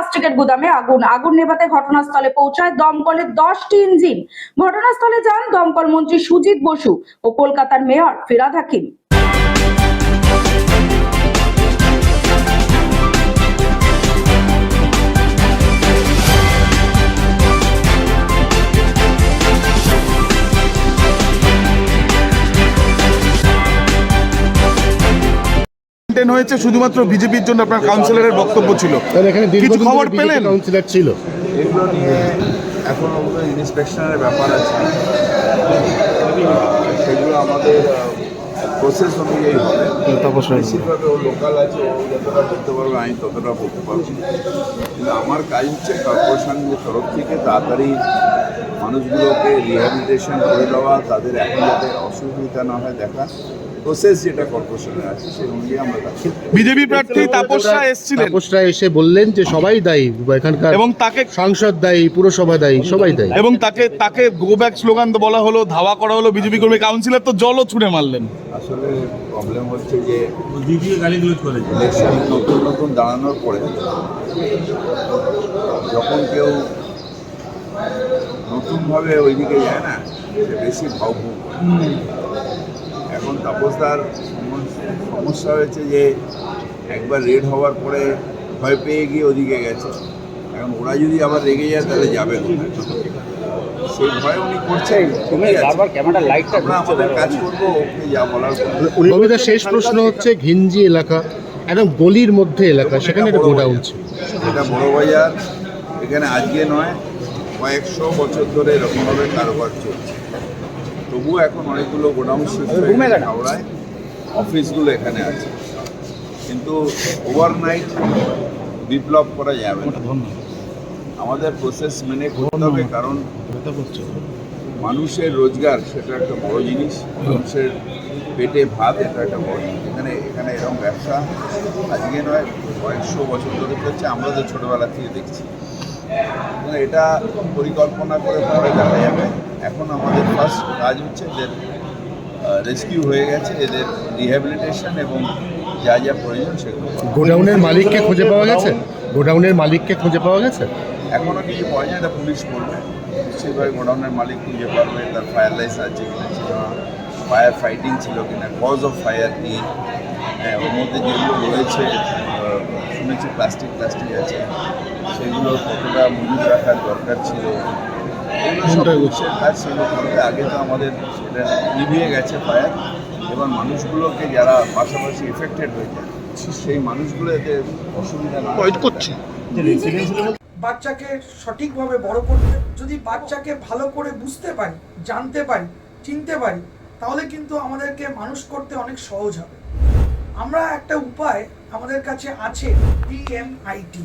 প্লাস্টিকের গুদামে আগুন। আগুন নেভাতে ঘটনাস্থলে পৌঁছায় দমকলের দশটি ইঞ্জিন। ঘটনাস্থলে যান দমকল মন্ত্রী সুজিত বসু ও কলকাতার মেয়র ফিরাদ হাকিম। মেনটেন হয়েছে শুধুমাত্র বিজেপির জন্য আপনার কাউন্সিলরের বক্তব্য ছিল। এখানে কিছু খবর পেলেন? কাউন্সিলর ছিল। এগুলো নিয়ে এখন ইন্সপেকশনের ব্যাপার আছে। সেগুলো আমাদের প্রসেস অনুযায়ী হবে। নিশ্চিতভাবে ও লোকাল আছে ও যতটা বলতে পারবে আমি ততটা বলতে পারছি কিন্তু আমার কাজ হচ্ছে কর্পোরেশনের তরফ থেকে তাড়াতাড়ি মানুষগুলোকে রিহ্যাবিলিটেশন করে দেওয়া তাদের এখন যাতে অসুবিধা না হয় দেখা। প্রসেস যেটা কর্পোরেশনের আছে সেই অনুযায়ী আমরা বিজেপি প্রার্থী তাপস রায় এসেছিলেন। তাপস রায় এসে বললেন যে সবাই দায়ী এখানকার এবং তাকে সাংসদ দায়ী পুরসভা দায়ী সবাই দায়ী। এবং তাকে তাকে গো ব্যাক স্লোগান বলা হলো ধাওয়া করা হলো বিজেপি কর্মী কাউন্সিলর তো জলও ছুঁড়ে মারলেন। আসলে প্রবলেম হচ্ছে যে ইলেকশন নতুন নতুন দাঁড়ানোর পরে যখন কেউ নতুনভাবে ওইদিকে যায় না বেশি ভাবুক। তাপসদার সমস- সমস্যা হয়েছে যে একবার রেড হওয়ার পরে ভয় পেয়ে গিয়ে ওদিকে গেছে। এখন ওরা যদি আবার রেগে যায় তাহলে যাবে সেই ভয় উনি করছেন আছে। আমরা আমাদের কাজ করব ওকে যা বলার করব। কবিতা শেষ প্রশ্ন হচ্ছে ঘিঞ্জি এলাকা একদম গলির মধ্যে এলাকা সেখানে একটা গোডাউন ছিল। এটা বড় বাজার এখানে আজকে নয় কয়েকশো বছর ধরে এরকমভাবে কারোবার চলছে। তবুও এখন অনেকগুলো গোডাউন শিফট হয়ে হাওড়ায়। অফিসগুলো এখানে আছে। কিন্তু ওভারনাইট বিপ্লব করা যাবে না। আমাদের প্রসেস মেনে করতে হবে কারণ মানুষের রোজগার সেটা একটা বড় জিনিস। মানুষের পেটে ভাত এটা একটা বড় জিনিস। এখানে এখানে এরকম ব্যবসা আজকে নয় কয়েকশো বছর ধরে চলছে। আমরা তো ছোটোবেলা থেকে দেখছি। এবং এটা পরিকল্পনা করে পরে দেখা যাবে। এখন আমাদের ফার্স্ট কাজ হচ্ছে এদের রেস্কিউ হয়ে গেছে এদের রিহ্যাবিলিটেশন এবং যা যা প্রয়োজন সেগুলো গোডাউনের মালিককে খুঁজে পাওয়া গেছে? গোডাউনের মালিককে খুঁজে পাওয়া গেছে? এখনও কিছু পাওয়া যায় এটা পুলিশ করবে নিশ্চয়ইভাবে গোডাউনের মালিক খুঁজে পারবে তার ফায়ার লাইসেন্স আছে কিনা ছিল ফায়ার ফাইটিং ছিল কিনা কজ অফ ফায়ার কি? হ্যাঁ ওর মধ্যে যেগুলো রয়েছে শুনেছি প্লাস্টিক প্লাস্টিক আছে। সেগুলো কতটা মজুদ রাখার দরকার ছিল? কাজ সেগুলো আগে তো আমাদের নিভিয়ে গেছে ফায়ার এবার মানুষগুলোকে যারা পাশাপাশি এফেক্টেড হয়েছে সেই মানুষগুলো এতে অসুবিধা না করছে। বাচ্চাকে সঠিকভাবে বড় করতে যদি বাচ্চাকে ভালো করে বুঝতে পারি জানতে পারি চিনতে পারি তাহলে কিন্তু আমাদেরকে মানুষ করতে অনেক সহজ হবে। আমরা একটা উপায় আমাদের কাছে আছে DMIT